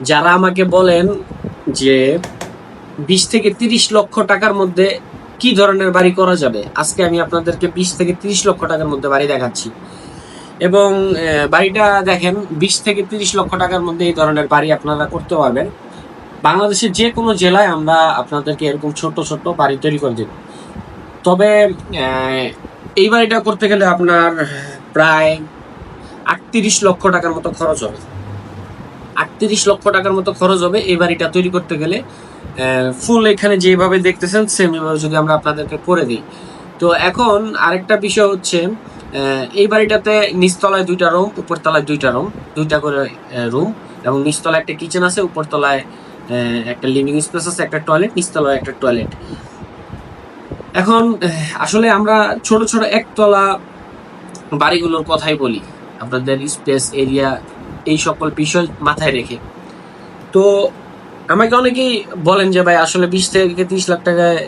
যারা আমাকে বলেন যে বিশ থেকে তিরিশ লক্ষ টাকার মধ্যে কি ধরনের বাড়ি করা যাবে? আজকে আমি আপনাদেরকে বিশ থেকে তিরিশ লক্ষ টাকার মধ্যে বাড়ি দেখাচ্ছি। এবং বাড়িটা দেখেন, বিশ থেকে তিরিশ লক্ষ টাকার মধ্যে এই ধরনের বাড়ি আপনারা করতে পারবেন। বাংলাদেশের যে কোনো জেলায় আমরা আপনাদেরকে এরকম ছোট ছোট বাড়ি তৈরি করে দেব। তবে এই বাড়িটা করতে গেলে আপনার প্রায় আটত্রিশ লক্ষ টাকার মতো খরচ হবে। আটত্রিশ লক্ষ টাকার মতো খরচ হবে। এই বাড়িটা তৈরি করতে গেলে ফুল এখানে যেভাবে দেখতেছেন সেম এভাবে যদি আমরা আপনাদেরকে করে দিই। তো এখন আরেকটা বিষয় হচ্ছে এই বাড়িটাতে নিচতলায় দুইটা রুম উপরতলায় দুইটা রুম দুইটা করে রুম এবং নিচতলায় একটা কিচেন আছে, উপরতলায় একটা লিভিং স্পেস আছে, একটা টয়লেট নিচতলায় একটা টয়লেট এখন আসলে আমরা ছোট ছোট একতলা বাড়িগুলোর কথাই বলি। আপনাদের স্পেস এরিয়া এই সকল বিষয় মাথায় রেখে। তো আমাকে অনেকেই বলেন যে ভাই আসলে বিশ থেকে তিরিশ লাখ টাকায়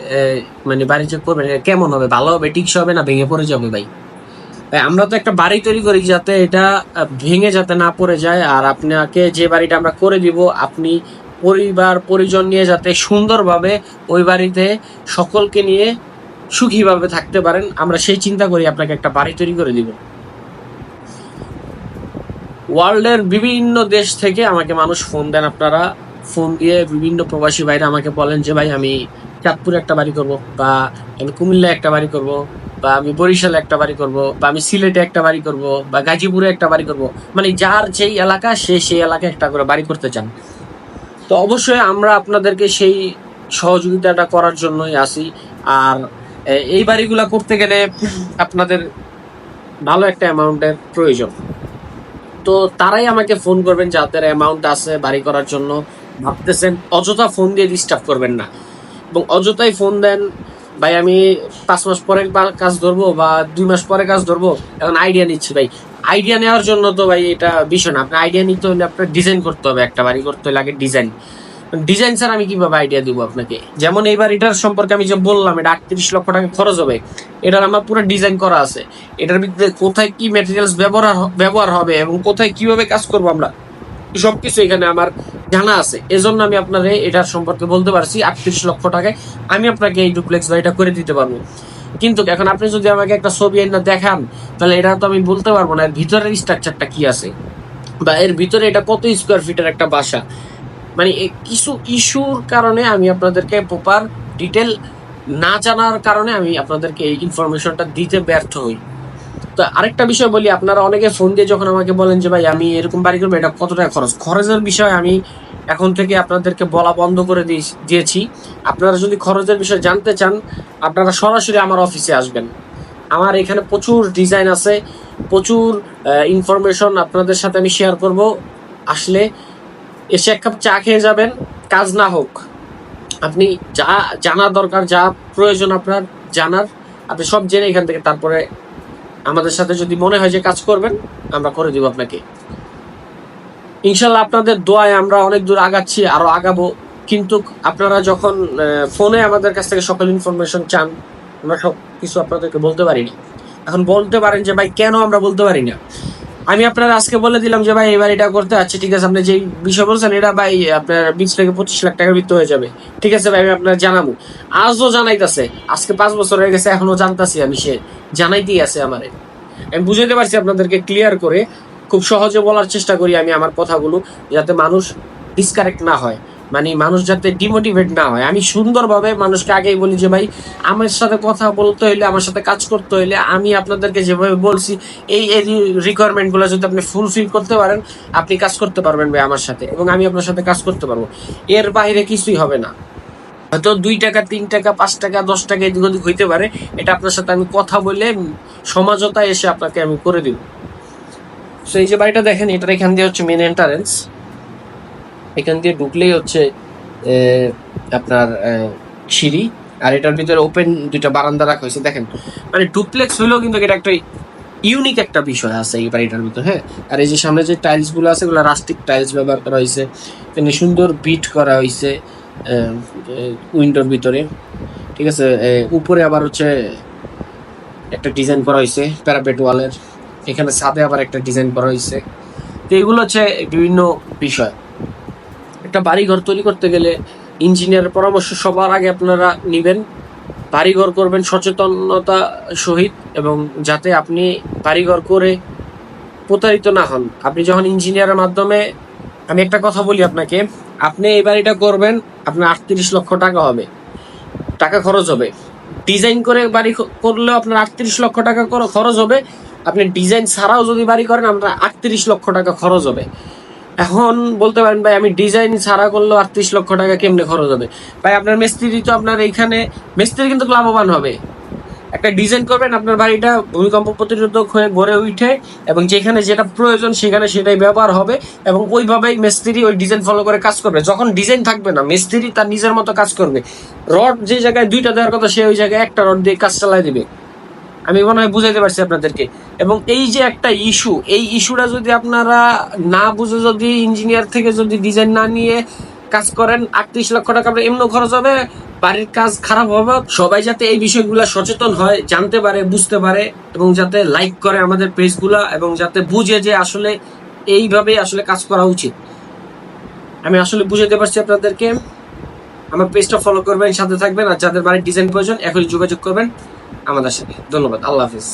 মানে বাড়ি যে করবেন কেমন হবে? ভালো হবে টিকস হবে না ভেঙে পড়ে যাবে ভাই? ভাই, আমরা তো একটা বাড়ি তৈরি করি যাতে এটা ভেঙে যাতে না পড়ে যায়। আর আপনাকে যে বাড়িটা আমরা করে দিব আপনি পরিবার পরিজন নিয়ে যাতে সুন্দরভাবে ওই বাড়িতে সকলকে নিয়ে সুখীভাবে থাকতে পারেন আমরা সেই চিন্তা করি আপনাকে একটা বাড়ি তৈরি করে দিব। ওয়ার্ল্ডের বিভিন্ন দেশ থেকে আমাকে মানুষ ফোন দেন আপনারা। ফোন দিয়ে বিভিন্ন প্রবাসী ভাইরা আমাকে বলেন যে, ভাই, আমি চাঁদপুরে একটা বাড়ি করব বা আমি কুমিল্লায় একটা বাড়ি করব বা আমি বরিশালে একটা বাড়ি করব বা আমি সিলেটে একটা বাড়ি করব বা গাজীপুরে একটা বাড়ি করব। মানে যার যেই এলাকা, সে সেই এলাকায় একটা করে বাড়ি করতে চান। তো অবশ্যই আমরা আপনাদেরকে সেই সহযোগিতাটা করার জন্যই আসি। আর এই বাড়িগুলা করতে গেলে আপনাদের ভালো একটা অ্যামাউন্টের প্রয়োজন। তো তারাই আমাকে ফোন করবেন যাদের অ্যামাউন্ট আছে বাড়ি করার জন্য। ভাবতেছেন, অযথা ফোন দিয়ে ডিস্টার্ব করবেন না। এবং অযথাই ফোন দেন, ভাই, আমি পাঁচ মাস পরে কাজ ধরবো বা দুই মাস পরে কাজ ধরবো। এখন আইডিয়া নিচ্ছি, ভাই আইডিয়া নেওয়ার জন্য তো ভাই এটা বিষয় না। আপনি আইডিয়া নিতে হলে আপনার ডিজাইন করতে হবে, একটা বাড়ি করতে হলে আগে ডিজাইন ডিজাইন স্যার আমি কীভাবে আইডিয়া দিব আপনাকে? যেমন এই এটার সম্পর্কে আমি যে বললাম, এটা আটত্রিশ লক্ষ টাকা খরচ হবে। এটার আমার পুরো ডিজাইন করা আছে। এটার ভিতরে কোথায় কি ম্যাটেরিয়ালস ব্যবহার ব্যবহার হবে এবং কোথায় কীভাবে কাজ করব আমরা, সবকিছু এখানে আমার জানা আছে। এজন্য আমি আপনার এটার সম্পর্কে বলতে পারছি, আটত্রিশ লক্ষ টাকায়। আমি আপনাকে এই ডুপ্লেক্স বাড়িটা করে দিতে পারব। কিন্তু এখন আপনি যদি আমাকে একটা ছবি এনে দেখান, তাহলে এটা তো আমি বলতে পারব না, এর ভিতরের স্ট্রাকচারটা কি আছে? বা এর ভিতরে এটা কত স্কোয়ার ফিটের একটা বাসা? মানে কিছু ইস্যুর কারণে আমি আপনাদেরকে প্রপার ডিটেল না জানার কারণে আমি আপনাদেরকে এই ইনফরমেশনটা দিতে ব্যর্থ হই। তো আরেকটা বিষয় বলি, আপনারা অনেকে ফোন দিয়ে যখন আমাকে বলেন যে, ভাই, আমি এরকম বাড়ি করব, এটা কত টাকা খরচ? খরচের বিষয় আমি এখন থেকে আপনাদেরকে বলা বন্ধ করে দিয়েছি। আপনারা যদি খরচের বিষয়ে জানতে চান, আপনারা সরাসরি আমার অফিসে আসবেন। আমার এখানে প্রচুর ডিজাইন আছে, প্রচুর ইনফরমেশন আপনাদের সাথে আমি শেয়ার করব। আসলে এসে এক কাপ চা খেয়ে যাবেন। কাজ না হোক। আপনি যা জানা দরকার, যা প্রয়োজন আপনার জানার, আপনি সব জেনে এখান থেকে তারপরে আমাদের সাথে যদি মনে হয় যে কাজ করবেন, আমরা করে দিব আপনাকে। ইনশাল্লাহ আপনাদের দোয়ায় আমরা অনেক দূর আগাচ্ছি, আরও আগাবো। কিন্তু আপনারা যখন ফোনে আমাদের কাছ থেকে সকল ইনফরমেশন চান, আমরা সব কিছু আপনাদেরকে বলতে পারি না এখন বলতে পারেন যে, ভাই, কেন আমরা বলতে পারি না? আমি আপনার আজকে বলে দিলাম যে, ভাই, এবার এটা করতে আচ্ছা ঠিক আছে? আপনি যে বিষয় বলছেন, এটা ভাই, আপনার বিশ থেকে পঁচিশ লাখ টাকার ভিতরে হয়ে যাবে। ঠিক আছে ভাই, আমি আপনার জানাব। আজও জানাইতেছে। আজকে পাঁচ বছর হয়ে গেছে, এখনও জানতাছি আমি, সে জানাইতেই আছে আমারে। আমি বুঝাইতে পারছি আপনাদেরকে ক্লিয়ার করে, খুব সহজে বলার চেষ্টা করি আমি আমার কথাগুলো, যাতে মানুষ ডিসকারেক্ট না হয়। মানে মানুষ যাতে ডিমোটিভেট না হয়। আমি সুন্দরভাবে মানুষকে আগেই বলি যে, ভাই, আমার সাথে কথা বলতে হইলে, আমার সাথে কাজ করতে হইলে আমি আপনাদেরকে যেভাবে বলছি, এই এই রিকোয়ারমেন্টগুলো যদি আপনি ফুলফিল করতে পারেন, আপনি কাজ করতে পারবেন ভাই আমার সাথে এবং আমি আপনার সাথে কাজ করতে পারব। এর বাইরে কিছুই হবে না। হয়তো দুই টাকা, তিন টাকা, পাঁচ টাকা, দশ টাকা এদিক ওদিক হইতে পারে। এটা আপনার সাথে আমি কথা বলে সমাজতা এসে আপনাকে আমি করে দিব। তো এই যে বাড়িটা দেখেন, এটার এখান দিয়ে হচ্ছে মেন এন্টারেন্স এখান দিয়ে ঢুকলেই হচ্ছে আপনার সিঁড়ি, আর এটার ভিতরে ওপেন দুইটা বারান্দা রাখা হয়েছে, দেখেন। মানে ডুপ্লেক্স হইলেও কিন্তু এটা একটা ইউনিক একটা বিষয় আছে এই বাড়িটার ভিতরে হ্যাঁ? আর এই যে সামনে যে টাইলসগুলো আছে ওগুলো রাস্টিক টাইলস ব্যবহার করা হয়েছে। এখানে সুন্দর বিট করা হয়েছে উইন্ডোর ভিতরে, ঠিক আছে? উপরে আবার হচ্ছে একটা ডিজাইন করা হয়েছে প্যারাপেট ওয়ালের এখানে ছাদে আবার একটা ডিজাইন করা হয়েছে। তো এগুলো হচ্ছে বিভিন্ন বিষয়। একটা বাড়িঘর তৈরি করতে গেলে ইঞ্জিনিয়ারের পরামর্শ সবার আগে আপনারা নেবেন। বাড়িঘর করবেন সচেতনতা সহিত এবং যাতে আপনি বাড়িঘর করে প্রতারিত না হন। আপনি যখন ইঞ্জিনিয়ারের মাধ্যমে, আমি একটা কথা বলি আপনাকে, আপনি এই বাড়িটা করবেন, আপনার আটত্রিশ লক্ষ টাকা হবে, টাকা খরচ হবে। ডিজাইন করে বাড়ি করলেও আপনার আটত্রিশ লক্ষ টাকা খরচ হবে। আপনি ডিজাইন ছাড়াও যদি বাড়ি করেন, আপনার আটত্রিশ লক্ষ টাকা খরচ হবে। এখন বলতে পারেন ভাই, আমি ডিজাইন ছাড়া করলেও আটত্রিশ লক্ষ টাকা কেমনে খরচ হবে? ভাই, আপনার মিস্ত্রি তো আপনার এইখানে, মিস্ত্রি কিন্তু লাভবান হবে। একটা ডিজাইন করবেন, আপনার বাড়িটা ভূমিকম্প প্রতিরোধক হয়ে গড়ে উঠে এবং যেখানে যেটা প্রয়োজন সেখানে সেটাই ব্যবহার হবে এবং ওইভাবেই মিস্ত্রি ওই ডিজাইন ফলো করে কাজ করবে। যখন ডিজাইন থাকবে না, মিস্ত্রি তার নিজের মতো কাজ করবে। রড যে জায়গায় দুইটা দেওয়ার কথা, সে ওই জায়গায় একটা রড দিয়ে কাজ চালাই দেবে। আমি মনে হয় বুঝাইতে পারছি আপনাদেরকে। এবং এই যে একটা ইস্যু এই ইস্যুটা যদি আপনারা না বুঝে যদি ইঞ্জিনিয়ার থেকে যদি ডিজাইন না নিয়ে কাজ করেন, আটত্রিশ লক্ষ টাকা আপনার এমন খরচ হবে, বাড়ির কাজ খারাপ হবে। সবাই যাতে এই বিষয়গুলো সচেতন হয়, জানতে পারে, বুঝতে পারে, এবং যাতে লাইক করে আমাদের পেজগুলা এবং যাতে বুঝে যে আসলে এইভাবে আসলে কাজ করা উচিত। আমি আসলে বুঝাতে পারছি আপনাদেরকে। আমার পেজটা ফলো করবেন, সাথে থাকবেন, আর যাদের বাড়ির ডিজাইন প্রয়োজন, এখনই যোগাযোগ করবেন। আমাদের সাথে। ধন্যবাদ। আল্লাহ হাফিজ।